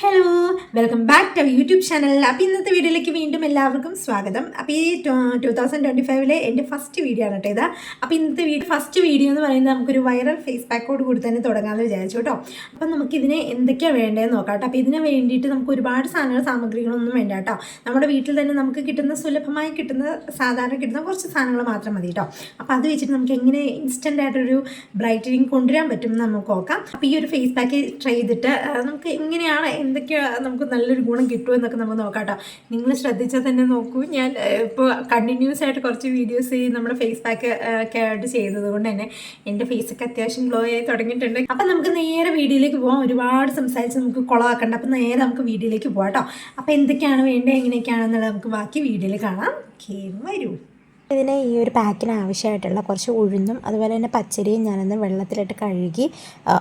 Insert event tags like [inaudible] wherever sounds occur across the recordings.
Hello! Welcome back to YouTube channel അപ്പോൾ ഇന്നത്തെ വീഡിയോയിലേക്ക് വീണ്ടും എല്ലാവർക്കും സ്വാഗതം. അപ്പോൾ ഈ ടു തൗസൻഡ് ട്വന്റി ഫൈവിലെ എന്റെ ഫസ്റ്റ് വീഡിയോ ആണ് കേട്ടോ ഇത്. അപ്പോൾ ഇന്നത്തെ വീഡിയോ ഫസ്റ്റ് വീഡിയോ എന്ന് പറയുന്നത് നമുക്കൊരു വൈറൽ ഫേസ് പാക്കോട് കൂടി തന്നെ തുടങ്ങാമെന്ന് വിചാരിച്ചു കേട്ടോ. അപ്പം നമുക്കിതിന് എന്തൊക്കെയാണ് വേണ്ടതെന്ന് നോക്കാം കേട്ടോ. അപ്പോൾ ഇതിന് വേണ്ടിയിട്ട് നമുക്ക് ഒരുപാട് സാധനങ്ങൾ സാമഗ്രികളൊന്നും വേണ്ട കേട്ടോ. നമ്മുടെ വീട്ടിൽ തന്നെ നമുക്ക് കിട്ടുന്ന സുലഭമായി കിട്ടുന്ന സാധാരണ കിട്ടുന്ന കുറച്ച് സാധനങ്ങൾ മാത്രം മതി കേട്ടോ. അപ്പോൾ അത് വെച്ചിട്ട് നമുക്ക് എങ്ങനെ ഇൻസ്റ്റന്റ് ആയിട്ടൊരു ബ്രൈറ്റനിങ് കൊണ്ടുവരാൻ പറ്റുമെന്ന് നമുക്ക് നോക്കാം. അപ്പോൾ ഈ ഒരു ഫേസ് പാക്ക് ട്രൈ ചെയ്തിട്ട് നമുക്ക് എങ്ങനെയാണ് എന്തൊക്കെയാണ് നല്ലൊരു ഗുണം കിട്ടുമോ എന്നൊക്കെ നമുക്ക് നോക്കാം നിങ്ങൾ ശ്രദ്ധിച്ചാൽ തന്നെ നോക്കൂ. ഞാൻ ഇപ്പോൾ കണ്ടിന്യൂസ് ആയിട്ട് കുറച്ച് വീഡിയോസ് ഈ നമ്മുടെ ഫേസ് പാക്ക് ഒക്കെ ആയിട്ട് ചെയ്തത് കൊണ്ട് തന്നെ എന്റെ ഫേസൊക്കെ അത്യാവശ്യം ഗ്ലോ ആയി തുടങ്ങിയിട്ടുണ്ട്. അപ്പം നമുക്ക് നേരെ വീഡിയോയിലേക്ക് പോകാം ഒരുപാട് സംസാരിച്ച് നമുക്ക് കുളമാക്കണ്ട അപ്പം നേരെ നമുക്ക് വീഡിയോയിലേക്ക് പോകാം കേട്ടോ അപ്പം എന്തൊക്കെയാണ് വേണ്ടത് എങ്ങനെയൊക്കെയാണെന്നുള്ളത് നമുക്ക് ബാക്കി വീഡിയോയിൽ കാണാം. ഓക്കെ വരൂ. ഇതിന് ഈ ഒരു പാക്കിന് ആവശ്യമായിട്ടുള്ള കുറച്ച് ഉഴുന്നും അതുപോലെ തന്നെ പച്ചരിയും ഞാനൊന്ന് വെള്ളത്തിലിട്ട് കഴുകി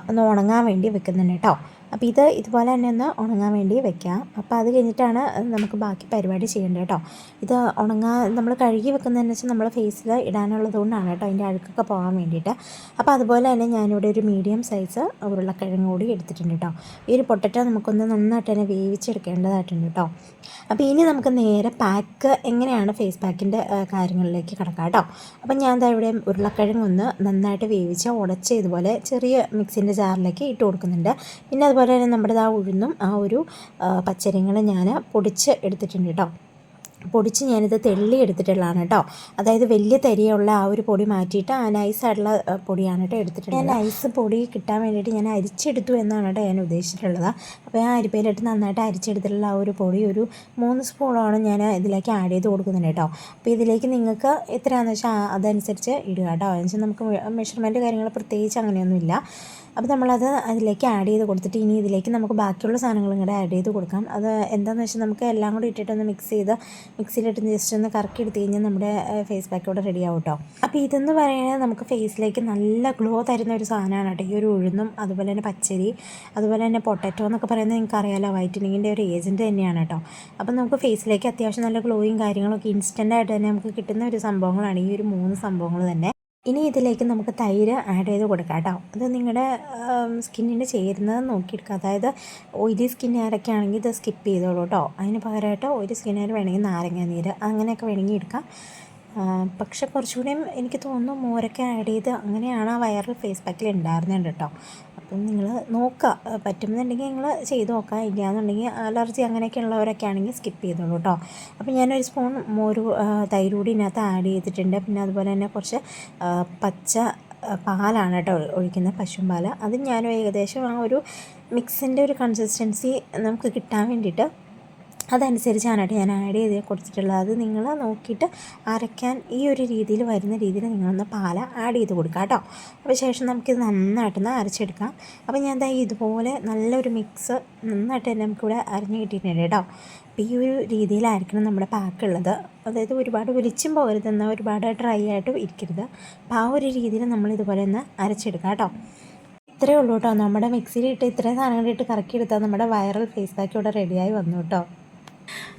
ഒന്ന് ഉണങ്ങാൻ വേണ്ടി വെക്കുന്നുണ്ട് കേട്ടോ അപ്പോൾ ഇത് ഇതുപോലെ തന്നെ ഒന്ന് ഉണങ്ങാൻ വേണ്ടി വെക്കാം. അപ്പോൾ അത് കഴിഞ്ഞിട്ടാണ് നമുക്ക് ബാക്കി പരിപാടി ചെയ്യേണ്ടത് കേട്ടോ. ഇത് ഉണങ്ങാൻ നമ്മൾ കഴുകി വെക്കുന്നതെന്ന് വെച്ചാൽ നമ്മൾ ഫേസിൽ ഇടാനുള്ളത് കൊണ്ടാണ് കേട്ടോ അതിന്റെ അഴുക്കൊക്കെ പോകാൻ വേണ്ടിയിട്ട്. അപ്പോൾ അതുപോലെ തന്നെ ഞാനിവിടെ ഒരു മീഡിയം സൈസ് ഉരുളക്കിഴങ്ങ് കൂടി എടുത്തിട്ടുണ്ട് കേട്ടോ. ഈ ഒരു പൊട്ടറ്റ നമുക്കൊന്ന് നന്നായിട്ട് തന്നെ വേവിച്ചെടുക്കേണ്ടതായിട്ടുണ്ട് കേട്ടോ. അപ്പോൾ ഇനി നമുക്ക് നേരെ പാക്ക് എങ്ങനെയാണ് ഫേസ് പാക്കിന്റെ കാര്യങ്ങളിലേക്ക് കിടക്കാം കേട്ടോ. അപ്പോൾ ഞാൻ ദാ ഇവിടെ ഉരുളക്കിഴങ്ങ് ഒന്ന് നന്നായിട്ട് വേവിച്ച് ഉടച്ച് ഇതുപോലെ ചെറിയ മിക്സിന്റെ ജാറിലേക്ക് ഇട്ട് കൊടുക്കുന്നുണ്ട്. പിന്നെ അതുപോലെ തന്നെ നമ്മുടെ ആ ഉഴുന്നും ആ ഒരു പച്ചരിങ്ങളും ഞാൻ പൊടിച്ച് എടുത്തിട്ടുണ്ട് കേട്ടോ പൊടിച്ച് ഞാനിത് തെള്ളി എടുത്തിട്ടുള്ളതാണ് കേട്ടോ അതായത് വലിയ തരിയുള്ള ആ ഒരു പൊടി മാറ്റിയിട്ട് ആ നൈസായിട്ടുള്ള പൊടിയാണ് കേട്ടോ എടുത്തിട്ടുള്ളത്. ഞാൻ നൈസ് പൊടി കിട്ടാൻ വേണ്ടിയിട്ട് ഞാൻ അരിച്ചെടുത്തു എന്നാണ് കേട്ടോ ഞാൻ ഉദ്ദേശിച്ചിട്ടുള്ളത്. അപ്പോൾ ഞാൻ അരിപ്പയിലിട്ട് നന്നായിട്ട് അരിച്ചെടുത്തിട്ടുള്ള ആ ഒരു പൊടി ഒരു മൂന്ന് സ്പൂണോളം ഞാൻ ഇതിലേക്ക് ആഡ് ചെയ്ത് കൊടുക്കുന്നത് കേട്ടോ അപ്പോൾ ഇതിലേക്ക് നിങ്ങൾക്ക് എത്രയാണെന്ന് വെച്ചാൽ അതനുസരിച്ച് ഇടുക കേട്ടോ എന്ന് വെച്ചാൽ നമുക്ക് മെഷർമെന്റ് കാര്യങ്ങൾ പ്രത്യേകിച്ച് അങ്ങനെയൊന്നുമില്ല. അപ്പോൾ നമ്മളത് അതിലേക്ക് ആഡ് ചെയ്ത് കൊടുത്തിട്ട് ഇനി ഇതിലേക്ക് നമുക്ക് ബാക്കിയുള്ള സാധനങ്ങളും കൂടെ ആഡ് ചെയ്ത് കൊടുക്കാം. അത് എന്താണെന്ന് വെച്ചാൽ നമുക്ക് എല്ലാം കൂടി ഇട്ടിട്ടൊന്ന് മിക്സ് ചെയ്ത് മിക്സിയിലിട്ട് ജസ്റ്റ് ഒന്ന് കറക്കി എടുത്ത് കഴിഞ്ഞാൽ നമ്മുടെ ഫേസ് പാക്ക് റെഡി ആവും കേട്ടോ അപ്പോൾ ഇതെന്ന് പറയുന്നത് നമുക്ക് ഫേസിലേക്ക് നല്ല ഗ്ലോ തരുന്ന ഒരു സാധനമാണ് കേട്ടോ ഈ ഒരു ഉഴുന്നും അതുപോലെ തന്നെ പച്ചരി അതുപോലെ തന്നെ പൊട്ടറ്റോ എന്നൊക്കെ പറയുന്നത് നിങ്ങൾക്ക് അറിയാലോ വൈറ്റനിങ്ങിന്റെ ഒരു ഏജന്റ് തന്നെയാണ് കേട്ടോ അപ്പം നമുക്ക് ഫേസിലേക്ക് അത്യാവശ്യം നല്ല ഗ്ലോയും കാര്യങ്ങളൊക്കെ ഇൻസ്റ്റന്റ് ആയിട്ട് തന്നെ നമുക്ക് കിട്ടുന്ന ഒരു സംഭവങ്ങളാണ് ഈ ഒരു മൂന്ന് സംഭവങ്ങൾ തന്നെ. ഇനി ഇതിലേക്ക് നമുക്ക് തൈര് ആഡ് ചെയ്ത് കൊടുക്കാം കേട്ടോ. അത് നിങ്ങളുടെ സ്കിന്നിന് ചേരുന്നത് നോക്കിയെടുക്കുക അതായത് ഓയിലി സ്കിന്നുകാരൊക്കെ ആണെങ്കിൽ ഇത് സ്കിപ്പ് ചെയ്തോളൂ കേട്ടോ. അതിന് പകരമായിട്ട് ഒരു സ്കിന്നുകാർ വേണമെങ്കിൽ നാരങ്ങ നീര് അങ്ങനെയൊക്കെ വേണമെങ്കിൽ എടുക്കാം. പക്ഷെ കുറച്ചുകൂടിയും എനിക്ക് തോന്നുന്നു മോരൊക്കെ ആഡ് ചെയ്ത് അങ്ങനെയാണ് ആ വൈറൽ ഫേസ് പാക്കിൽ ഉണ്ടായിരുന്നുണ്ട് കേട്ടോ. അപ്പം നിങ്ങൾ നോക്കുക പറ്റുമെന്നുണ്ടെങ്കിൽ നിങ്ങൾ ചെയ്ത് നോക്കുക ഇല്ലയെന്നുണ്ടെങ്കിൽ അലർജി അങ്ങനെയൊക്കെ ഉള്ളവരൊക്കെ ആണെങ്കിൽ സ്കിപ്പ് ചെയ്തോളൂ കേട്ടോ അപ്പം ഞാനൊരു സ്പൂൺ മോരു തൈര് കൂടി ഇതിനകത്ത് ആഡ് ചെയ്തിട്ടുണ്ട്. പിന്നെ അതുപോലെ തന്നെ കുറച്ച് പച്ച പാലാണ് കേട്ടോ ഒഴി- ഒഴിക്കുന്നത് പശുമ്പാൽ അത് ഞാനും ഏകദേശം ആ ഒരു മിക്സിന്റെ ഒരു കൺസിസ്റ്റൻസി നമുക്ക് കിട്ടാൻ വേണ്ടിയിട്ട് അതനുസരിച്ചാണ് ഞാൻ ആഡ് ചെയ്ത് കൊടുത്തിട്ടുള്ളത്. അത് നിങ്ങൾ നോക്കിയിട്ട് അരയ്ക്കാൻ ഈ ഒരു രീതിയിൽ വരുന്ന രീതിയിൽ നിങ്ങളൊന്ന് പാല ആഡ് ചെയ്ത് കൊടുക്കുക കേട്ടോ. അപ്പോൾ ശേഷം നമുക്കിത് നന്നായിട്ടൊന്ന് അരച്ചെടുക്കാം. അപ്പോൾ ഞാൻ എന്താ ഇതുപോലെ നല്ലൊരു മിക്സ് നന്നായിട്ട് തന്നെ നമുക്കിവിടെ അരിഞ്ഞ് കിട്ടിയിട്ടുണ്ട് കേട്ടോ. അപ്പോൾ ഈ ഒരു രീതിയിലായിരിക്കണം നമ്മുടെ പാക്കുള്ളത് അതായത് ഒരുപാട് ഒലിച്ചും പോകരുത് എന്നാൽ ഒരുപാട് ഡ്രൈ ആയിട്ട് ഇരിക്കരുത്. അപ്പോൾ ആ ഒരു രീതിയിൽ നമ്മൾ ഇതുപോലെ ഒന്ന് അരച്ചെടുക്കാം കേട്ടോ. ഇത്രയേ ഉള്ളൂ കേട്ടോ. നമ്മുടെ മിക്സിയിലിട്ട് ഇത്രയും സാധനങ്ങളിട്ട് കറക്കിയെടുത്താൽ നമ്മുടെ വൈറൽ ഫേസ് പാക്ക് ഇവിടെ റെഡിയായി വന്നു കേട്ടോ.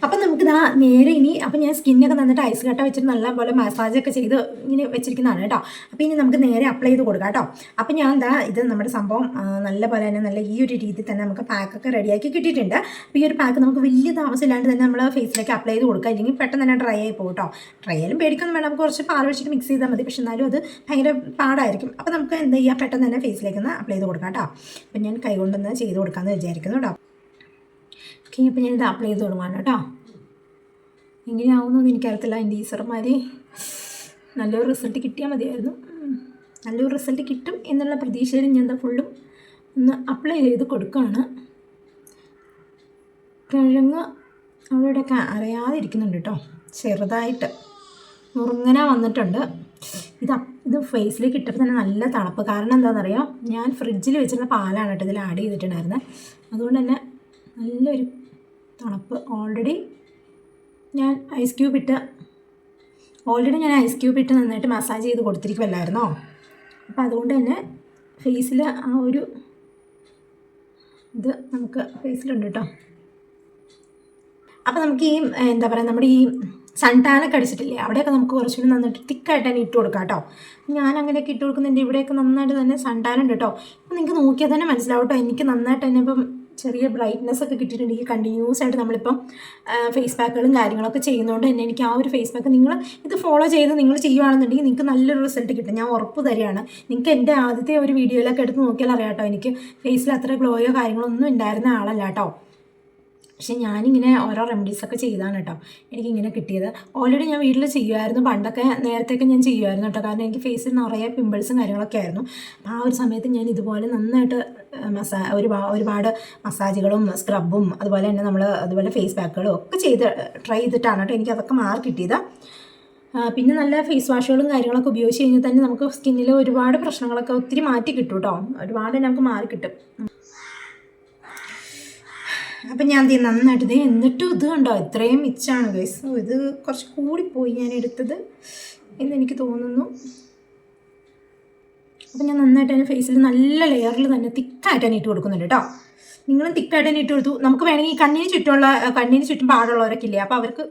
അപ്പം നമുക്ക് ഇതാ നേരെ ഇനി അപ്പം ഞാൻ സ്കിന്നൊക്കെ നന്നിട്ട് ഐസ് കട്ട വെച്ചിട്ട് നല്ല പോലെ മസാജൊക്കെ ചെയ്ത് ഇങ്ങനെ വെച്ചിരിക്കുന്നതാണ് കേട്ടോ. അപ്പോൾ ഇനി നമുക്ക് നേരെ അപ്ലൈ ചെയ്ത് കൊടുക്കാം കേട്ടോ. അപ്പം ഞാൻ എന്താ ഇത് നമ്മുടെ സംഭവം നല്ലപോലെ നല്ല പോലെ തന്നെ നല്ല ഈ ഒരു രീതിയിൽ തന്നെ നമുക്ക് പാക്കൊക്കെ റെഡിയാക്കി കിട്ടിയിട്ടുണ്ട്. അപ്പോൾ ഈ ഒരു പാക്ക് നമുക്ക് വലിയ താമസമില്ലാണ്ട് തന്നെ നമ്മൾ ഫേസിലേക്ക് അപ്ലൈ ചെയ്ത് കൊടുക്കുക അല്ലെങ്കിൽ പെട്ടെന്ന് തന്നെ ഡ്രൈ ആയി പോകും കേട്ടോ. ഡ്രൈ ആയാലും പേടിക്കൊന്നും വേണം നമുക്ക് കുറച്ച് പാൽ വെച്ചിട്ട് മിക്സ് ചെയ്താൽ മതി. പക്ഷെ എന്നാലും അത് ഭയങ്കര പാടായിരിക്കും. അപ്പോൾ നമുക്ക് എന്താ ചെയ്യുക പെട്ടെന്ന് തന്നെ ഫേസിലേക്ക് ഒന്ന് അപ്ലൈ ചെയ്ത് കൊടുക്കാം കേട്ടോ. അപ്പം ഞാൻ കൈകൊണ്ടൊന്ന് ചെയ്ത് കൊടുക്കാമെന്ന് വിചാരിക്കുന്നു കേട്ടോ. അപ്പോൾ ഞാനിത് അപ്ലൈ ചെയ്ത് തുടങ്ങാണ് കേട്ടോ. എങ്ങനെയാവുമെന്നൊന്നും എനിക്കറിയത്തില്ല. എന്റെ ഈസർമാര് നല്ലൊരു റിസൾട്ട് കിട്ടിയാൽ മതിയായിരുന്നു. നല്ലൊരു റിസൾട്ട് കിട്ടും എന്നുള്ള പ്രതീക്ഷയിൽ ഞാൻ എന്താ ഫുള്ളും ഒന്ന് അപ്ലൈ ചെയ്ത് കൊടുക്കുകയാണ് കിഴങ്ങ് അവിടെയൊക്കെ അറിയാതിരിക്കുന്നുണ്ട് കേട്ടോ. ചെറുതായിട്ട്. മുറുങ്ങന വന്നിട്ടുണ്ട്. ഇത് ഇത് ഫേസിൽ ഇട്ടപ്പോൾ തന്നെ നല്ല തണുപ്പ്. കാരണം എന്താണെന്നറിയോ ഞാൻ ഫ്രിഡ്ജിൽ വെച്ചിരുന്ന പാലാണ് കേട്ടോ ഇതിൽ ആഡ് ചെയ്തിട്ടുണ്ടായിരുന്നത് അതുകൊണ്ട് തന്നെ നല്ലൊരു തണുപ്പ് ഓൾറെഡി ഞാൻ ഐസ് ക്യൂബ് ഇട്ട് ഓൾറെഡി ഞാൻ ഐസ് ക്യൂബ് ഇട്ട് നന്നായിട്ട് മസാജ് ചെയ്ത് കൊടുത്തിരിക്കുമല്ലായിരുന്നോ അപ്പോൾ അതുകൊണ്ട് തന്നെ ഫേസിൽ ആ ഒരു ഇത് നമുക്ക് ഫേസിലുണ്ട് കേട്ടോ അപ്പോൾ നമുക്ക് ഈ എന്താ പറയുക നമ്മുടെ ഈ സൺ സൺടാനൊക്കെ അടിച്ചിട്ടില്ലേ? അവിടെയൊക്കെ നമുക്ക് കുറച്ചുകൂടി നന്നായിട്ട് തിക്കായിട്ട് തന്നെ ഇട്ട് കൊടുക്കാം കേട്ടോ ഞാൻ അങ്ങനെയൊക്കെ ഇട്ട് കൊടുക്കുന്നുണ്ട്. ഇവിടെയൊക്കെ നന്നായിട്ട് തന്നെ സൺടാൻ ഉണ്ട് കേട്ടോ അപ്പോൾ നിങ്ങൾക്ക് നോക്കിയാൽ തന്നെ മനസ്സിലാവും കേട്ടോ എനിക്ക് നന്നായിട്ട് തന്നെ ഇപ്പം ചെറിയ ബ്രൈറ്റ്നെസ് ഒക്കെ കിട്ടിയിട്ടുണ്ടെങ്കിൽ കണ്ടിന്യൂസ് ആയിട്ട് നമ്മളിപ്പം ഫേസ് പാക്കുകളും കാര്യങ്ങളൊക്കെ ചെയ്യുന്നതുകൊണ്ട് തന്നെ എനിക്ക് ആ ഒരു ഫേസ് പാക്ക് നിങ്ങൾ ഇത് ഫോളോ ചെയ്ത് നിങ്ങൾ ചെയ്യുകയാണെന്നുണ്ടെങ്കിൽ നിങ്ങൾക്ക് നല്ലൊരു റിസൾട്ട് കിട്ടും. ഞാൻ ഉറപ്പ് തരികയാണ്. നിങ്ങൾക്ക് എന്റെ ആദ്യത്തെ ഒരു വീഡിയോയിലൊക്കെ എടുത്ത് നോക്കിയാൽ അറിയാം കേട്ടോ എനിക്ക് ഫേസിൽ അത്ര ഗ്ലോയോ കാര്യങ്ങളോ ഒന്നും ഉണ്ടായിരുന്ന ആളല്ല കേട്ടോ. പക്ഷെ ഞാനിങ്ങനെ ഓരോ റെമഡീസൊക്കെ ചെയ്താണ് കേട്ടോ. എനിക്കിങ്ങനെ കിട്ടിയത്. ഓൾറെഡി ഞാൻ വീട്ടിൽ ചെയ്യുമായിരുന്നു പണ്ടൊക്കെ നേരത്തെയൊക്കെ ഞാൻ ചെയ്യുമായിരുന്നു കേട്ടോ. കാരണം എനിക്ക് ഫേസിൽ നിറയെ പിമ്പിൾസും കാര്യങ്ങളൊക്കെ ആയിരുന്നു. അപ്പോൾ ആ ഒരു സമയത്ത് ഞാൻ ഇതുപോലെ നന്നായിട്ട് മസാ ഒരുപാട് ഒരുപാട് മസാജുകളും സ്ക്രബും അതുപോലെ തന്നെ നമ്മൾ അതുപോലെ ഫേസ് പാക്കുകളും ഒക്കെ ചെയ്ത് ട്രൈ ചെയ്തിട്ടാണ് കേട്ടോ എനിക്ക് അതൊക്കെ മാർക്ക് കിട്ടിയത്. പിന്നെ നല്ല ഫേസ് വാഷുകളും കാര്യങ്ങളൊക്കെ ഉപയോഗിച്ച് കഴിഞ്ഞാൽ തന്നെ നമുക്ക് സ്കിന്നിൽ ഒരുപാട് പ്രശ്നങ്ങളൊക്കെ ഒത്തിരി മാറ്റി കിട്ടും കേട്ടോ. ഒരുപാട് നമുക്ക് മാറി കിട്ടും. അപ്പം ഞാൻ ഇത് നന്നായിട്ട് ഇത് എന്നിട്ടും ഇത് കണ്ടോ? ഇത്രയും മിച്ചാണ് ഗൈസ് ഇത് കുറച്ച് കൂടിപ്പോയി ഞാൻ എടുത്തത് എന്ന് എനിക്ക് തോന്നുന്നു. അപ്പം ഞാൻ നന്നായിട്ട് എന്റെ ഫേസിൽ നല്ല ലെയറിൽ തന്നെ തിക്കായിട്ട് തന്നെ ഇട്ട് കൊടുക്കുന്നുണ്ട് കേട്ടോ. നിങ്ങളും തിക്കായിട്ട് തന്നെ ഇട്ട് കൊടുത്തു. നമുക്ക് വേണമെങ്കിൽ കണ്ണിന് ചുറ്റുമുള്ള കണ്ണിന് ചുറ്റും പാടുള്ളവരൊക്കെ ഇല്ലേ? അപ്പോൾ അവർക്ക്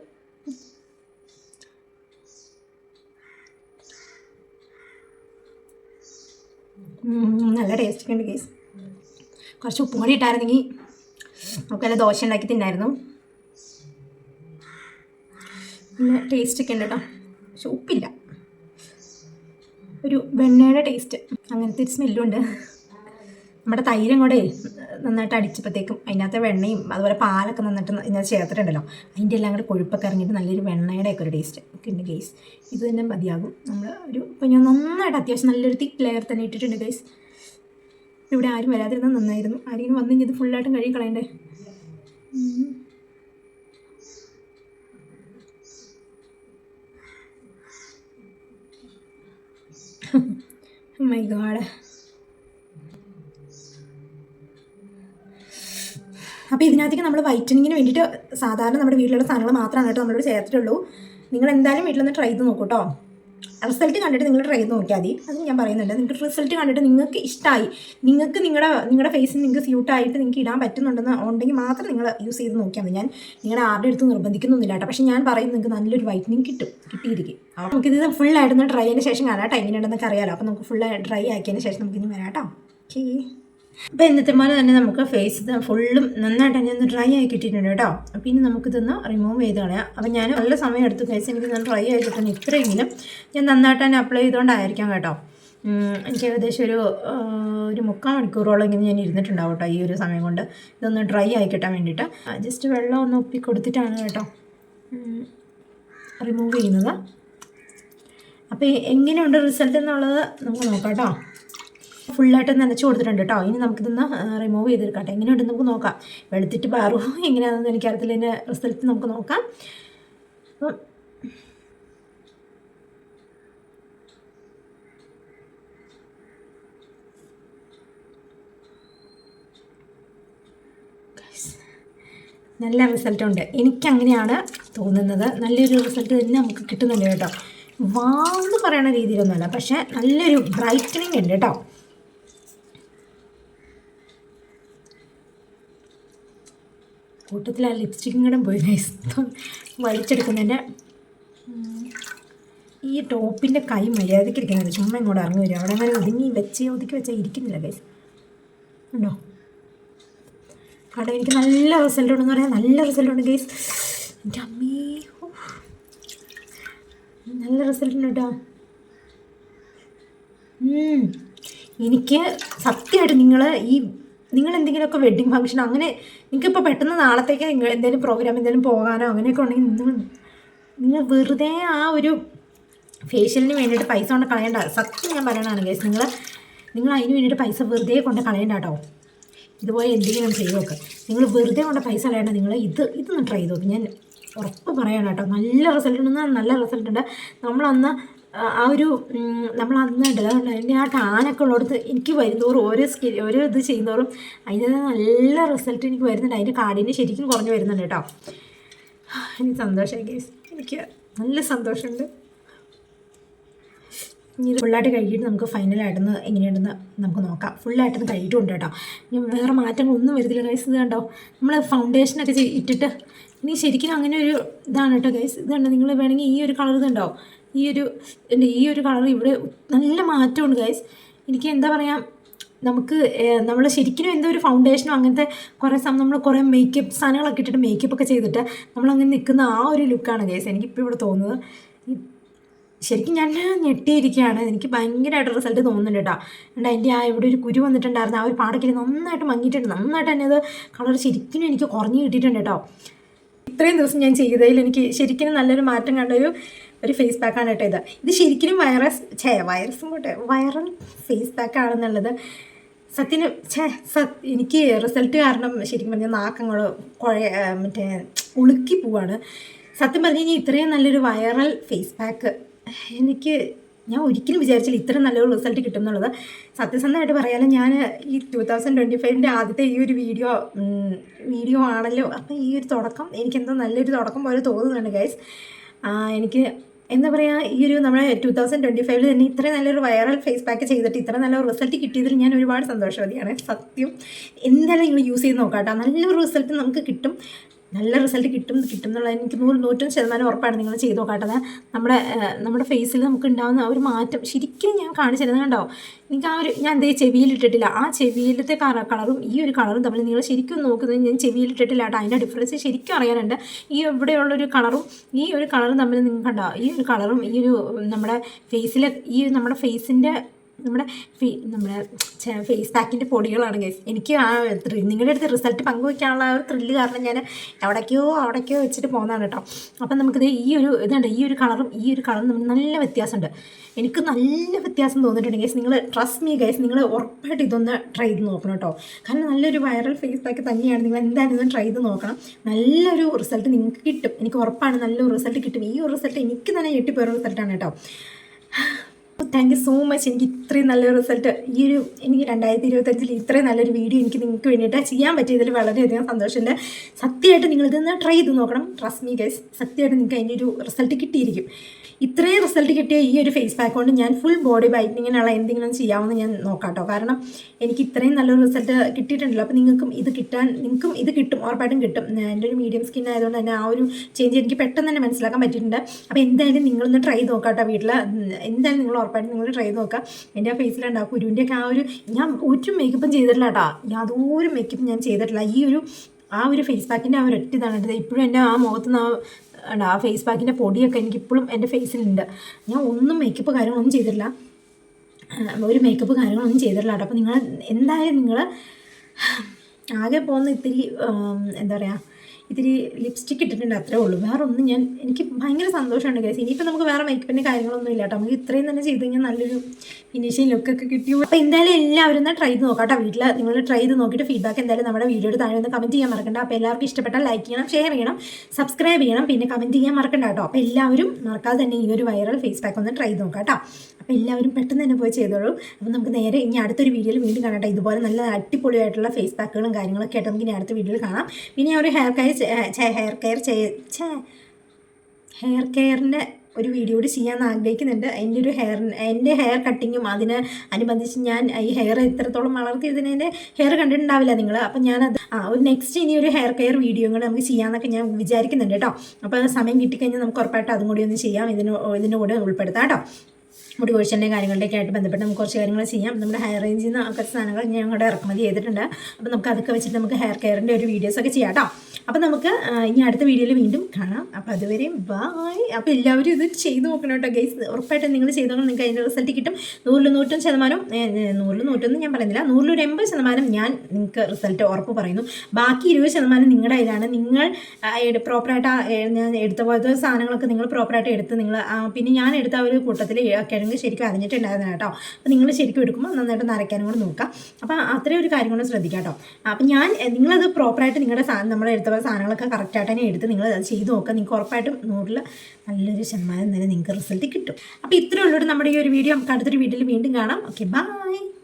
നല്ല ടേസ്റ്റ് ഉണ്ട് ഗൈസ് കുറച്ച് ഉപ്പും ഇട്ടായിരുന്നെങ്കിൽ നമുക്കല്ല ദോശ ഉണ്ടാക്കി തിന്നായിരുന്നു. പിന്നെ ടേസ്റ്റ് ഒക്കെ ഉണ്ട് കേട്ടോ പക്ഷെ ഉപ്പില്ല. ഒരു വെണ്ണയുടെ ടേസ്റ്റ് അങ്ങനത്തെ ഒരു സ്മെല്ലും ഉണ്ട്. നമ്മുടെ തൈരും കൂടെ നന്നായിട്ട് അടിച്ചപ്പോഴത്തേക്കും അതിനകത്തെ വെണ്ണയും അതുപോലെ പാലൊക്കെ നന്നായിട്ട് ഇതിനകത്ത് ചേർത്തിട്ടുണ്ടല്ലോ. അതിന്റെ എല്ലാം കൂടെ കൊഴുപ്പൊക്കെ ഇറങ്ങിയിട്ട് നല്ലൊരു വെണ്ണയുടെ ഒക്കെ ഒരു ടേസ്റ്റ് ഒക്കെ ഉണ്ട് ഗൈസ് ഇത് തന്നെ മതിയാകും. നമ്മൾ ഒരു ഇപ്പം ഞാൻ നന്നായിട്ട് അത്യാവശ്യം നല്ലൊരു തിക്ക് ലെയർ തന്നെ ഇട്ടിട്ടുണ്ട് ഗൈസ് ഇവിടെ ആരും വരാതിരുന്നാൽ നന്നായിരുന്നു. ആരെങ്കിലും വന്നു കഴിഞ്ഞാൽ ഇത് ഫുള്ളായിട്ടും കഴുകി കളയണ്ടേ? [laughs] ഗാഡ് അപ്പോൾ ഇതിനകത്തേക്ക് നമ്മൾ വൈറ്റനിങ്ങിന് വേണ്ടിയിട്ട് സാധാരണ നമ്മുടെ വീട്ടിലുള്ള സാധനങ്ങൾ മാത്രമാണ് കേട്ടോ നമ്മളോട് ചേർത്തിട്ടുള്ളൂ. നിങ്ങൾ എന്തായാലും വീട്ടിലൊന്ന് ട്രൈ ചെയ്ത് നോക്കൂ കേട്ടോ റിസൾട്ട് കണ്ടിട്ട് നിങ്ങൾ ട്രൈ ചെയ്ത് നോക്കിയാൽ മതി. അത് ഞാൻ പറയുന്നുണ്ട് നിങ്ങൾക്ക് റിസൾട്ട് കണ്ടിട്ട് നിങ്ങൾക്ക് ഇഷ്ടമായി നിങ്ങൾക്ക് നിങ്ങളുടെ നിങ്ങളുടെ ഫേസിന് നിങ്ങൾക്ക് സ്യൂട്ടായിട്ട് നിങ്ങൾക്ക് ഇടാൻ പറ്റുന്നുണ്ടെന്ന് ഉണ്ടെങ്കിൽ മാത്രം നിങ്ങൾ യൂസ് ചെയ്ത് നോക്കിയാൽ മതി. ഞാൻ നിങ്ങളുടെ ആരുടെ അടുത്ത് നിർബന്ധിക്കുന്നൊന്നുമില്ല കേട്ടോ. പക്ഷേ ഞാൻ പറയുന്നത് നിങ്ങൾക്ക് നല്ലൊരു വൈറ്റനിങ് കിട്ടും കിട്ടിയിരിക്കും. അപ്പോൾ നമുക്കിത് ഫുൾ ആയിട്ടൊന്ന് ഡ്രൈ ആയതിന് ശേഷം കാണാം കേട്ടോ. എങ്ങനെയുണ്ടെന്നൊക്കെ അറിയാലോ. അപ്പോൾ നമുക്ക് ഫുൾ ഡ്രൈ ആക്കിയതിന് ശേഷം നമുക്കിനി വരാം കേട്ടോ. ഓക്കേ അപ്പോൾ എന്നത്തെ പോലെ തന്നെ നമുക്ക് ഫേസ് ഫുള്ളും നന്നായിട്ട് തന്നെ ഒന്ന് ഡ്രൈ ആയി കിട്ടിയിട്ടുണ്ട് കേട്ടോ. അപ്പോൾ ഇനി നമുക്കിതൊന്ന് റിമൂവ് ചെയ്ത് കളയാം. അപ്പോൾ ഞാൻ നല്ല സമയം എടുത്തു ഫേസ് എനിക്ക് നല്ല ഡ്രൈ ആയി കിട്ടുന്നു ഇത്രയെങ്കിലും ഞാൻ നന്നായിട്ട് തന്നെ അപ്ലൈ ചെയ്തുകൊണ്ടായിരിക്കാം കേട്ടോ. എനിക്ക് ഏകദേശം ഒരു ഒരു മുക്കാൽ മണിക്കൂറോളം ഇങ്ങനെ ഞാൻ ഇരുന്നിട്ടുണ്ടാവും കേട്ടോ ഈ ഒരു സമയം കൊണ്ട്. ഇതൊന്ന് ഡ്രൈ ആയി കിട്ടാൻ വേണ്ടിയിട്ട്. ജസ്റ്റ് വെള്ളം ഒന്ന് ഒപ്പി കൊടുത്തിട്ടാണ് കേട്ടോ. റിമൂവ് ചെയ്യുന്നത്. അപ്പോൾ എങ്ങനെയുണ്ട് റിസൾട്ട് എന്നുള്ളത് നമുക്ക് നോക്കാം കേട്ടോ. ഫുള്ളായിട്ട് നനച്ച് കൊടുത്തിട്ടുണ്ട് കേട്ടോ. ഇനി നമുക്കിതൊന്ന് റിമൂവ് ചെയ്തെടുക്കട്ടെ. എങ്ങനെയുണ്ടെന്ന് നമുക്ക് നോക്കാം. വെളുത്തിട്ട് പാറു [laughs] എങ്ങനെയാണെന്ന് എനിക്കറിയത്തില്ല. ഇതിന്റെ റിസൾട്ട് നമുക്ക് നോക്കാം. അപ്പം നല്ല റിസൾട്ട് ഉണ്ട്. എനിക്കങ്ങനെയാണ് തോന്നുന്നത്. നല്ലൊരു റിസൾട്ട് തന്നെ നമുക്ക് കിട്ടുന്നുണ്ട് കേട്ടോ. വാന്ന് പറയുന്ന രീതിയിലൊന്നുമല്ല. പക്ഷേ നല്ലൊരു ബ്രൈറ്റനിങ് ഉണ്ട് കേട്ടോ. കൂട്ടത്തിൽ ആ ലിപ്സ്റ്റിക്കും കൂടെ പോയി. നൈസ് വലിച്ചെടുക്കുന്നതിന്റെ ഈ ടോപ്പിന്റെ കൈ മര്യാദയ്ക്ക് ഇരിക്കുന്നത് ചുമ്മാ ഇങ്ങോട്ട് ഇറങ്ങി വരും അവിടെ അങ്ങനെ ഒതുങ്ങി വെച്ച് ഒതുക്കി വെച്ചാൽ ഇരിക്കുന്നില്ല ഗൈസ് ഉണ്ടോ കാരണം എനിക്ക് നല്ല റിസൾട്ട് ഉണ്ടെന്ന് പറയാൻ നല്ല റിസൾട്ട് ഉണ്ട് ഗൈസ് എന്റെ അമ്മേ. നല്ല റിസൾട്ട് ഉണ്ട് കേട്ടോ. എനിക്ക് സത്യമായിട്ട് നിങ്ങൾ ഈ നിങ്ങൾ എന്തെങ്കിലുമൊക്കെ വെഡ്ഡിങ് ഫംഗ്ഷൻ അങ്ങനെ നിങ്ങൾക്കിപ്പോൾ പെട്ടെന്ന് നാളത്തേക്ക് എന്തെങ്കിലും പ്രോഗ്രാം എന്തെങ്കിലും പോകാനോ അങ്ങനെയൊക്കെ ഉണ്ടെങ്കിൽ നിങ്ങൾ നിങ്ങൾ വെറുതെ ആ ഒരു ഫേഷ്യലിന് വേണ്ടിയിട്ട് പൈസ കൊണ്ട് കളയണ്ട. സത്യം ഞാൻ പറയണതാണ് കേസ് നിങ്ങൾ നിങ്ങൾ അതിന് വേണ്ടിയിട്ട് പൈസ വെറുതെ കൊണ്ട് കളയണ്ട കേട്ടോ ഇതുപോലെ എന്തെങ്കിലും ചെയ്ത് നോക്ക്. നിങ്ങൾ വെറുതെ കൊണ്ട് പൈസ കളയണ്ട നിങ്ങൾ ഇത് ഇതൊന്ന് ട്രൈ ചെയ്ത് നോക്ക്. ഞാൻ ഉറപ്പ് പറയണം കേട്ടോ നല്ല റിസൾട്ട് ഉണ്ട് നല്ല റിസൾട്ട് ഉണ്ട്. നമ്മളന്ന് ആ ഒരു നമ്മൾ അന്ന് ഉണ്ടല്ലോ എന്റെ ആ ടാനൊക്കെ ഉള്ളിടത്ത് എനിക്ക് വരുന്നോറും ഓരോ സ്കിൽ ഓരോ ഇത് ചെയ്യുന്നോറും അതിന്റെ നല്ല റിസൾട്ട് എനിക്ക് വരുന്നുണ്ട്. അതിന്റെ കാടിന് ശരിക്കും കുറഞ്ഞു വരുന്നുണ്ട് കേട്ടോ. എനിക്ക് സന്തോഷമായി ഗേസ് എനിക്ക് നല്ല സന്തോഷമുണ്ട്. ഇനി ഇത് ഫുള്ളായിട്ട് കഴുകിയിട്ട് നമുക്ക് ഫൈനലായിട്ടൊന്ന് എങ്ങനെയുണ്ടെന്ന് നമുക്ക് നോക്കാം. ഫുള്ളായിട്ടൊന്ന് കഴുകിയിട്ടുണ്ട് കേട്ടോ. ഇനി വേറെ മാറ്റങ്ങളൊന്നും വരുന്നില്ല ഗൈസ് ഇത് കണ്ടോ? നമ്മൾ ഫൗണ്ടേഷനൊക്കെ ഇട്ടിട്ട് ഇനി ശരിക്കും അങ്ങനെ ഒരു ഇതാണ് കേട്ടോ ഗൈസ് ഇത് കണ്ടോ? നിങ്ങൾ വേണമെങ്കിൽ ഈ ഒരു കളർ ഇതുണ്ടോ? ഈ ഒരു എന്റെ ഈ ഒരു കളർ ഇവിടെ നല്ല മാറ്റമുണ്ട് ഗൈസ് എനിക്ക് എന്താ പറയുക നമുക്ക് നമ്മൾ ശരിക്കും എന്തോ ഒരു ഫൗണ്ടേഷനോ അങ്ങനത്തെ കുറേ സമയം നമ്മൾ കുറേ മേക്കപ്പ് സാധനങ്ങളൊക്കെ ഇട്ടിട്ട് മേക്കപ്പ് ഒക്കെ ചെയ്തിട്ട് നമ്മളങ്ങനെ നിൽക്കുന്ന ആ ഒരു ലുക്കാണ് ഗൈസ് എനിക്കിപ്പോൾ ഇവിടെ തോന്നുന്നത്. ശരിക്കും ഞാൻ ഞെട്ടിയിരിക്കുകയാണ്. എനിക്ക് ഭയങ്കരമായിട്ട് റിസൾട്ട് തോന്നുന്നുണ്ട് കേട്ടോ. എന്നിട്ട് അതിന്റെ ആ ഇവിടെ ഒരു കുരു വന്നിട്ടുണ്ടായിരുന്നു. ആ ഒരു പാടക്കിൽ നന്നായിട്ട് മങ്ങിയിട്ടുണ്ട്. നന്നായിട്ട് തന്നെ അത് കളർ ശരിക്കും എനിക്ക് കുറഞ്ഞു കിട്ടിയിട്ടുണ്ട് കേട്ടോ. ഇത്രയും ദിവസം ഞാൻ ചെയ്തതിൽ എനിക്ക് ശരിക്കും നല്ലൊരു മാറ്റം കണ്ടൊരു ഒരു ഫേസ് പാക്കാണ് കേട്ടോ ഇത്. ഇത് ശരിക്കും വൈറസ് ഛേ വൈറസും പോട്ടെ വൈറൽ ഫേസ് പാക്കാണെന്നുള്ളത് സത്യന് ഛേ സത് എനിക്ക് റിസൾട്ട് കാരണം ശരിക്കും പറഞ്ഞാൽ നാക്കങ്ങൾ കുഴ മറ്റേ ഉളുക്കി പോവാണ്. സത്യം പറഞ്ഞു കഴിഞ്ഞാൽ ഇത്രയും നല്ലൊരു വൈറൽ ഫേസ് പാക്ക് എനിക്ക് ഞാൻ ഒരിക്കലും വിചാരിച്ചില്ല ഇത്ര നല്ലൊരു റിസൾട്ട് കിട്ടും എന്നുള്ളത് സത്യസന്ധമായിട്ട് പറയാനും ഞാൻ ഈ ടൂ തൗസൻഡ് ട്വന്റി ഫൈവിന്റെ ആദ്യത്തെ ഈ ഒരു വീഡിയോ വീഡിയോ ആണല്ലോ. അപ്പം ഈ ഒരു തുടക്കം എനിക്കെന്തോ നല്ലൊരു തുടക്കം പോലെ തോന്നുന്നുണ്ട് ഗൈസ് എനിക്ക് എന്താ പറയുക ഈ ഒരു നമ്മുടെ ടു തൗസൻഡ് ട്വന്റി ഫൈവിൽ തന്നെ ഇത്രയും നല്ലൊരു വൈറൽ ഫേസ് പാക്ക് ചെയ്തിട്ട് ഇത്ര നല്ല റിസൾട്ട് കിട്ടിയതിൽ ഞാൻ ഒരുപാട് സന്തോഷവതിയാണ് സത്യം. എന്തായാലും നിങ്ങൾ യൂസ് ചെയ്ത് നോക്കാം കേട്ടോ നല്ലൊരു റിസൾട്ട് നമുക്ക് കിട്ടും. നല്ല റിസൾട്ട് കിട്ടും കിട്ടും എന്നുള്ളത് എനിക്ക് നൂറ് നൂറ്റൊന്ന് ശതമാനം ഉറപ്പാണ് നിങ്ങൾ ചെയ്ത് നോക്കാട്ടത്. നമ്മുടെ നമ്മുടെ ഫേസിൽ നമുക്ക് ഉണ്ടാകുന്ന ആ ഒരു മാറ്റം ശരിക്കും ഞാൻ കാണിച്ചു തരുന്നത് കണ്ടോ? എനിക്ക് ആ ഒരു ഞാൻ എന്തേ ചെവിയിലിട്ടിട്ടില്ല ആ ചെവിയിലത്തെ കളറും ഈ ഒരു കളറും തമ്മിൽ നിങ്ങൾ ശരിക്കും നോക്കുന്നത് ഞാൻ ചെവിയിലിട്ടിട്ടില്ല കേട്ടോ അതിന്റെ ഡിഫറൻസ് ശരിക്കും അറിയാനുണ്ട്. ഈ ഇവിടെയുള്ളൊരു കളറും ഈ ഒരു കളറും തമ്മിൽ നിങ്ങൾക്ക് കണ്ടോ? ഈ ഒരു കളറും ഈ ഒരു നമ്മുടെ ഫേസിലെ ഈ നമ്മുടെ ഫേസിന്റെ നമ്മുടെ ഫീ നമ്മുടെ ഫേസ് പാക്കിന്റെ പൊടികളാണ് ഗൈസ് എനിക്ക് ആ നിങ്ങളുടെ അടുത്ത് റിസൾട്ട് പങ്കുവയ്ക്കാനുള്ള ആ ഒരു ത്രില്ല് കാരണം ഞാൻ എവിടേക്കോ അവിടേക്കോ വെച്ചിട്ട് പോകുന്നതാണ് കേട്ടോ. അപ്പം നമുക്കിത് ഈ ഒരു ഇതുണ്ട് ഈ ഒരു കളറും ഈ ഒരു കളറും തമ്മിൽ നല്ല വ്യത്യാസമുണ്ട്. എനിക്ക് നല്ല വ്യത്യാസം തോന്നിയിട്ടുണ്ട് ഗൈസ് നിങ്ങൾ ട്രസ്റ്റ് മീ ഗൈസ് നിങ്ങൾ ഉറപ്പായിട്ട് ഇതൊന്ന് ട്രൈ ചെയ്ത് നോക്കണം കേട്ടോ. കാരണം നല്ലൊരു വൈറൽ ഫേസ് പാക്ക് തന്നെയാണ്. നിങ്ങൾ എന്തായാലും ഇതൊന്ന് ട്രൈ ചെയ്ത് നോക്കണം. നല്ലൊരു റിസൾട്ട് നിങ്ങൾക്ക് കിട്ടും. എനിക്ക് ഉറപ്പാണ് നല്ലൊരു റിസൾട്ട് കിട്ടും. ഈ ഒരു റിസൾട്ട് എനിക്ക് തന്നെ ഞെട്ടിപ്പോയൊരു റിസൾട്ടാണ് കേട്ടോ. താങ്ക് യു സോ മച്ച് എനിക്ക് ഇത്രയും നല്ല റിസൾട്ട് ഈ ഒരു എനിക്ക് രണ്ടായിരത്തി ഇരുപത്തഞ്ചിൽ ഇത്രയും നല്ലൊരു വീഡിയോ എനിക്ക് നിങ്ങൾക്ക് വേണ്ടിയിട്ട് ചെയ്യാൻ പറ്റിയതിൽ വളരെയധികം സന്തോഷമുണ്ട്. സത്യമായിട്ട് നിങ്ങൾ ഇതൊന്ന് ട്രൈ ചെയ്ത് നോക്കണം. ട്രസ്റ്റ് മീ ഗൈസ് സത്യമായിട്ട് നിങ്ങൾക്ക് അതിന്റെ ഒരു റിസൾട്ട് കിട്ടിയിരിക്കും. ഇത്രയും റിസൾട്ട് കിട്ടിയ ഈ ഒരു ഫേസ് പാക്ക് കൊണ്ട് ഞാൻ ഫുൾ ബോഡി വൈറ്റനിങ്ങിനുള്ള എന്തെങ്കിലും ചെയ്യാമെന്ന് ഞാൻ നോക്കാട്ടോ. കേട്ടോ കാരണം എനിക്ക് ഇത്രയും നല്ലൊരു റിസൾട്ട് കിട്ടിയിട്ടുണ്ടല്ലോ. അപ്പോൾ നിങ്ങൾക്കും ഇത് കിട്ടാൻ നിങ്ങൾക്കും ഇത് കിട്ടും. ഉറപ്പായിട്ടും കിട്ടും. എന്റെ ഒരു മീഡിയം സ്കിൻ ആയതുകൊണ്ട് തന്നെ ആ ഒരു ചേഞ്ച് എനിക്ക് പെട്ടെന്ന് തന്നെ മനസ്സിലാക്കാൻ പറ്റിയിട്ടുണ്ട്. അപ്പോൾ എന്തായാലും നിങ്ങളൊന്ന് ട്രൈ നോക്കാട്ടോ നോക്കാം കേട്ടോ വീട്ടിൽ എന്തായാലും നിങ്ങൾ ഉറപ്പായിട്ടും നിങ്ങൾ ട്രൈ ചെയ്ത് നോക്കുക. എന്റെ ആ ഫേസിലുണ്ട് ആ ഒക്കെ ആ ഒരു ഞാൻ ഒരു മേക്കപ്പും ചെയ്തിട്ടില്ല കേട്ടോ യാതൊരു മേക്കപ്പും ഞാൻ ചെയ്തിട്ടില്ല. ഈ ഒരു ആ ഒരു ഫേസ് പാക്കിന്റെ ആ ഒരു ഒറ്റ ഇതാണ്. ഇപ്പോഴും എന്റെ ആ മുഖത്ത് നിന്ന് ആ ഫേസ് പാക്കിന്റെ പൊടിയൊക്കെ എനിക്കിപ്പോഴും എന്റെ ഫേസിലുണ്ട് ഞാൻ ഒന്നും മേക്കപ്പ് കാര്യങ്ങളൊന്നും ചെയ്തിട്ടില്ല. ഒരു മേക്കപ്പ് കാര്യങ്ങളൊന്നും ചെയ്തിട്ടില്ല കേട്ടോ അപ്പോൾ നിങ്ങൾ എന്തായാലും നിങ്ങൾ ആകെ പോകുന്ന ഇത്തിരി എന്താ പറയുക ഇത്തിരി ലിപ്സ്റ്റിക് ഇട്ടിട്ടുണ്ട് അത്രേ ഉള്ളൂ. വേറെ ഒന്നും ഞാൻ എനിക്ക് ഭയങ്കര സന്തോഷമുണ്ട് ഗൈസ്. ഇനിയിപ്പോൾ നമുക്ക് വേറെ മേക്കപ്പിന്റെ കാര്യങ്ങളൊന്നും ഇല്ല കേട്ടോ. നമുക്ക് ഇത്രയും തന്നെ ചെയ്ത് കഴിഞ്ഞാൽ നല്ലൊരു ഫിനിഷിങ് ലുക്കൊക്കെ കിട്ടി അപ്പോൾ എന്തായാലും എല്ലാവരും ഒന്ന് ട്രൈ ചെയ്ത് നോക്കാം കേട്ടോ വീട്ടിൽ നിങ്ങൾ ട്രൈ ചെയ്ത് നോക്കിയിട്ട് ഫീഡ്ബാക്ക് എന്തായാലും നമ്മുടെ വീഡിയോയുടെ താഴെ ഒന്ന് കമന്റ് ചെയ്യാൻ മറക്കണ്ട. അപ്പോൾ എല്ലാവർക്കും ഇഷ്ടപ്പെട്ടാൽ ലൈക്ക് ചെയ്യണം ഷെയർ ചെയ്യണം സബ്സ്ക്രൈബ് ചെയ്യണം. പിന്നെ കമന്റ് ചെയ്യാൻ മറക്കണ്ട കേട്ടോ. അപ്പോൾ എല്ലാവരും മറക്കാതെ തന്നെ ഈ ഒരു വൈറൽ ഫേസ് പാക്ക് ഒന്ന് ട്രൈ ചെയ്ത് നോക്കാം അപ്പോൾ എല്ലാവരും പെട്ടെന്ന് തന്നെ പോയി ചെയ്തോളൂ. അപ്പോൾ നമുക്ക് നേരെ ഇനി അടുത്തൊരു വീഡിയോയിൽ വീണ്ടും കാണട്ടെ ഇതുപോലെ നല്ല അടിപൊളിയായിട്ടുള്ള ഫേസ് പാക്കുകളും കാര്യങ്ങളൊക്കെ ആയിട്ട് നമുക്ക് ഇനി അടുത്ത വീഡിയോയിൽ കാണാം. പിന്നെ ഒരു hair care hair care hair കെയറിന്റെ ഒരു വീഡിയോ കൂടി ചെയ്യാൻ ആഗ്രഹിക്കുന്നുണ്ട്. എന്റെ ഒരു ഹെയർ എന്റെ ഹെയർ കട്ടിങ്ങും അതിന് അനുബന്ധിച്ച് ഞാൻ ഈ ഹെയർ എത്രത്തോളം വളർത്തിയതിനെ ഹെയർ കണ്ടിട്ടുണ്ടാവില്ല നിങ്ങൾ അപ്പം ഞാനത് ആ ഒരു നെക്സ്റ്റ് ഇനി ഒരു ഹെയർ കെയർ വീഡിയോ കൂടെ നമുക്ക് ചെയ്യാമെന്നൊക്കെ ഞാൻ വിചാരിക്കുന്നുണ്ട് കേട്ടോ. അപ്പോൾ സമയം കിട്ടിക്കഴിഞ്ഞാൽ നമുക്ക് ഉറപ്പായിട്ട് അതും കൂടി ഒന്ന് ചെയ്യാം. ഇതിന് ഇതിന്റെ കൂടെ ഉൾപ്പെടുത്താം കേട്ടോ. മുടി കൊഴിച്ചലിന്റെ കാര്യങ്ങളുടെയൊക്കെ ആയിട്ട് ബന്ധപ്പെട്ട് നമുക്ക് കുറച്ച് കാര്യങ്ങൾ ചെയ്യാം. നമ്മുടെ ഹെയർ റേഞ്ചിൽ നിന്ന് കുറച്ച് സാധനങ്ങൾ ഞങ്ങളുടെ ഇറക്കുമതി ചെയ്തിട്ടുണ്ട്. അപ്പോൾ നമുക്ക് അതൊക്കെ വെച്ചിട്ട് നമുക്ക് ഹെയർ കെയറിന്റെ ഒരു വീഡിയോസൊക്കെ ചെയ്യാം കേട്ടോ അപ്പോൾ നമുക്ക് ഇനി അടുത്ത വീഡിയോയിൽ വീണ്ടും കാണാം. അപ്പോൾ അതുവരെയും ബായ് അപ്പോൾ എല്ലാവരും ഇത് ചെയ്ത് നോക്കണം കേട്ടോ ഗൈസ് ഉറപ്പായിട്ടും നിങ്ങൾ ചെയ്ത് നിങ്ങൾക്ക് അതിന്റെ റിസൾട്ട് കിട്ടും. നൂറിൽ നൂറ്റൊന്ന് ശതമാനം നൂറിൽ നൂറ്റൊന്നും ഞാൻ പറയുന്നില്ല. നൂറിൽ ഒരു എൺപത് ശതമാനം ഞാൻ നിങ്ങൾക്ക് റിസൾട്ട് ഉറപ്പ് പറയുന്നു. ബാക്കി ഇരുപത് ശതമാനം നിങ്ങളുടെ കയ്യിലാണ്. നിങ്ങൾ പ്രോപ്പറായിട്ട് ഞാൻ എടുത്ത പോലത്തെ സാധനങ്ങളൊക്കെ നിങ്ങൾ പ്രോപ്പറായിട്ട് എടുത്ത് നിങ്ങൾ പിന്നെ ഞാൻ എടുത്ത ഒരു കൂട്ടത്തിൽ കിഴങ്ങ് ശരിക്കും അരിഞ്ഞിട്ടുണ്ടായിരുന്നു കേട്ടോ. അപ്പോൾ നിങ്ങൾ ശരിക്കും എടുക്കുമ്പോൾ നന്നായിട്ട് നരയ്ക്കാനും കൂടെ നോക്കാം. അപ്പോൾ അത്രയും ഒരു കാര്യം കൂടെ ശ്രദ്ധിക്കാം കേട്ടോ. അപ്പം ഞാൻ നിങ്ങളത് പ്രോപ്പറായിട്ട് നിങ്ങളുടെ സാധനം നമ്മൾ എടുത്ത സാധനങ്ങളൊക്കെ കറക്റ്റായിട്ട് തന്നെ എടുത്ത് നിങ്ങൾ അത് ചെയ്ത് നോക്കുക. നിങ്ങൾക്ക് ഉറപ്പായിട്ടും നൂറിൽ നല്ലൊരു ശതമാനം തന്നെ നിങ്ങൾക്ക് റിസൾട്ട് കിട്ടും. അപ്പോൾ ഇത്രയേ നമ്മുടെ ഈ ഒരു വീഡിയോ നമുക്ക് അടുത്തൊരു വീഡിയോയിൽ വീണ്ടും കാണാം. Okay bye